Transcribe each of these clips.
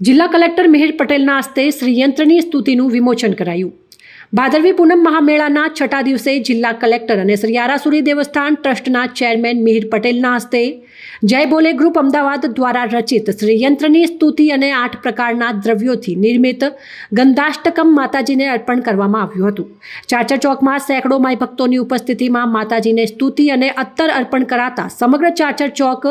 જિલ્લા કલેક્ટર મિહિર પટેલના હસ્તે શ્રીયંત્રની સ્તુતિનું વિમોચન કરાયું. ભાદરવી પૂનમ મહામેળાના છઠ્ઠા દિવસે જિલ્લા કલેક્ટર અને શ્રી દેવસ્થાન ટ્રસ્ટના ચેરમેન મિહિર પટેલના હસ્તે જય બોલે ગ્રુપ અમદાવાદ દ્વારા રચિત શ્રીયંત્રની સ્તુતિ અને આઠ પ્રકારના દ્રવ્યોથી નિર્મિત ગંધાષ્ટકમ માતાજીને અર્પણ કરવામાં આવ્યું હતું. ચાચર ચોકમાં સેંકડો માય ભક્તોની ઉપસ્થિતિમાં માતાજીને સ્તુતિ અને અત્તર અર્પણ કરાતા સમગ્ર ચાચર ચોક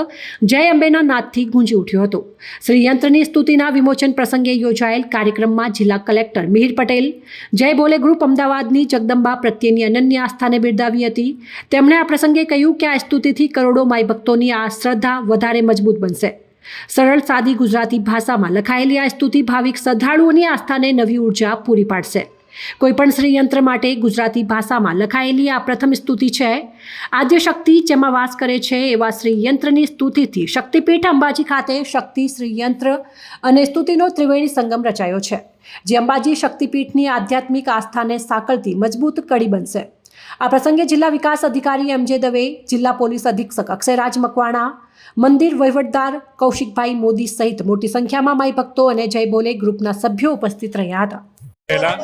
જય અંબેના નાદથી ગુંજી ઉઠ્યો હતો. શ્રીયંત્રની સ્તુતિના વિમોચન પ્રસંગે યોજાયેલ કાર્યક્રમમાં જિલ્લા કલેક્ટર મિહિર પટેલ જય બોલે ગ્રુપ અમદાવાદની જગદંબા પ્રત્યેની અનન્ય આસ્થાને બિરદાવી હતી. તેમણે આ પ્રસંગે કહ્યું કે આ સ્તુતિથી કરોડો માઈ ભક્તોની આ શ્રદ્ધા વધારે મજબૂત બનશે. સરળ, સાદી ગુજરાતી ભાષામાં લખાયેલી આ સ્તુતિ ભાવિક શ્રદ્ધાળુઓની આસ્થાને નવી ઊર્જા પૂરી પાડશે. કોઈપણ શ્રીયંત્ર માટે ગુજરાતી ભાષામાં લખાયેલી આ પ્રથમ સ્તુતિ છે, આદ્ય શક્તિ જેમાં વાસ કરે છે એવા શ્રીયંત્રની સ્તુતિથી શક્તિપીઠ અંબાજી ખાતે શક્તિ શ્રીયંત્ર અને સ્તુતિનો ત્રિવેણી સંગમ રચાયો છે, જે અંબાજી શક્તિપીઠની આધ્યાત્મિક આસ્થાને સાંકળતી મજબૂત કડી બનશે. આ પ્રસંગે જિલ્લા વિકાસ અધિકારી એમ જે દવે, જિલ્લા પોલીસ અધિક્ષક અક્ષયરાજ મકવાણા, મંદિર વહીવટદાર કૌશિકભાઈ મોદી સહિત મોટી સંખ્યામાં માઈ ભક્તો અને જય બોલે ગ્રુપના સભ્યો ઉપસ્થિત રહ્યા હતા. પહેલા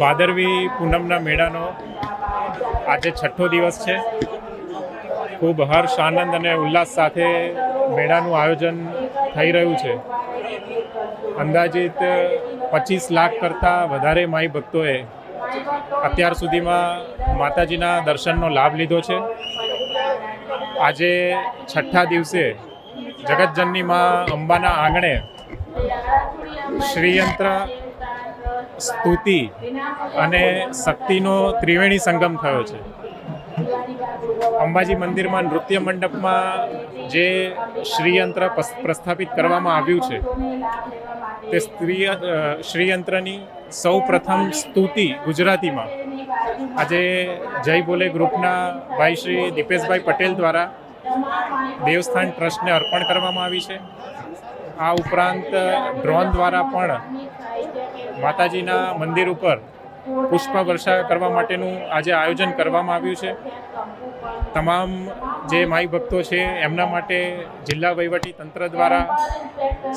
ભાદરવી પૂનમના મેળાનો આજે છઠ્ઠો દિવસ છે. ખૂબ હર્ષ આનંદ અને ઉલ્લાસ સાથે મેળાનું આયોજન થઈ રહ્યું છે. અંદાજિત પચીસ લાખ કરતાં વધારે માઈ ભક્તોએ અત્યાર સુધીમાં માતાજીના દર્શનનો લાભ લીધો છે. આજે છઠ્ઠા દિવસે જગતજનની માં અંબાના આંગણે શ્રીયંત્ર સ્તુતિ અને શક્તિનો ત્રિવેણી સંગમ થયો છે. અંબાજી મંદિરમાં નૃત્ય મંડપમાં જે શ્રીયંત્ર પ્રસ્થાપિત કરવામાં આવ્યું છે, તે સ્ત્રી શ્રીયંત્રની સૌ પ્રથમ સ્તુતિ ગુજરાતીમાં. આજે જય બોલે ગ્રુપના ભાઈ શ્રી દીપેશભાઈ પટેલ દ્વારા દેવસ્થાન ટ્રસ્ટને અર્પણ કરવામાં આવી છે. આ ઉપરાંત ડ્રોન દ્વારા પણ માતાજીના મંદિર ઉપર પુષ્પ વર્ષા કરવા માટેનું આજે આયોજન કરવામાં આવ્યું છે. તમામ જે માઈ ભક્તો છે, એમના માટે જિલ્લા વહીવટી તંત્ર દ્વારા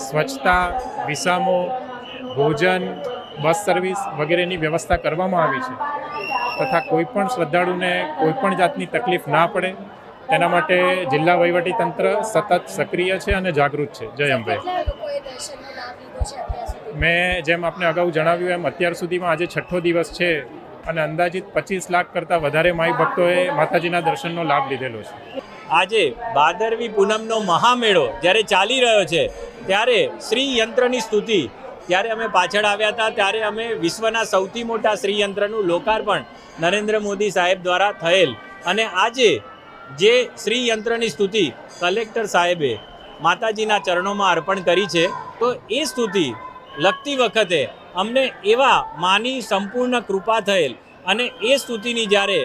સ્વચ્છતા, વિસામો, ભોજન, બસ સર્વિસ વગેરેની વ્યવસ્થા કરવામાં આવી છે. તથા કોઈ પણ શ્રદ્ધાળુને કોઈ પણ જાતની તકલીફ ના પડે, તેના માટે જિલ્લા વહીવટી તંત્ર સતત સક્રિય છે અને જાગૃત છે. જય અંબે. મેં જેમ આપને અગાઉ જણાવ્યું એમ અત્યાર સુધીમાં આજે છઠ્ઠો દિવસ છે અને અંદાજિત પચીસ લાખ કરતાં વધારે માઈ ભક્તોએ માતાજીના દર્શનનો લાભ લીધેલો છે. આજે ભાદરવી પૂનમનો મહામેળો જ્યારે ચાલી રહ્યો છે ત્યારે શ્રી યંત્રની સ્તુતિ. ત્યારે અમે પાછળ આવ્યા હતા ત્યારે અમે વિશ્વના સૌથી મોટા શ્રી યંત્રનું લોકાર્પણ નરેન્દ્ર મોદી સાહેબ દ્વારા થયેલ. અને આજે જે શ્રી યંત્રની સ્તુતિ કલેક્ટર સાહેબે માતાજીના ચરણોમાં અર્પણ કરી છે. તો એ સ્તુતિ લખતી વખતે અમને એવા માની સંપૂર્ણ કૃપા થયેલ અને એ સ્તુતિની જ્યારે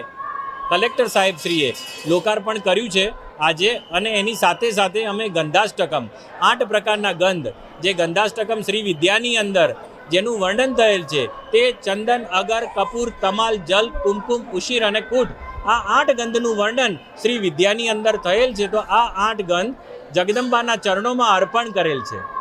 કલેક્ટર સાહેબશ્રીએ લોકાર્પણ કર્યું છે, આજે અને એની સાથે સાથે અમે ગંધાષ્ટકમ, આઠ પ્રકારના ગંધ, જે ગંધાષ્ટકમ શ્રી વિદ્યાની અંદર જેનું વર્ણન થયેલ છે, તે ચંદન, અગર, કપૂર, તમાલ, જલ, કુમકુમ, ઉશીર અને કૂટ આ આઠ ગંધનું વર્ણન શ્રી વિદ્યાની અંદર થયેલ છે. તો આ આઠ ગંધ જગદંબાના ચરણોમાં અર્પણ કરેલ છે.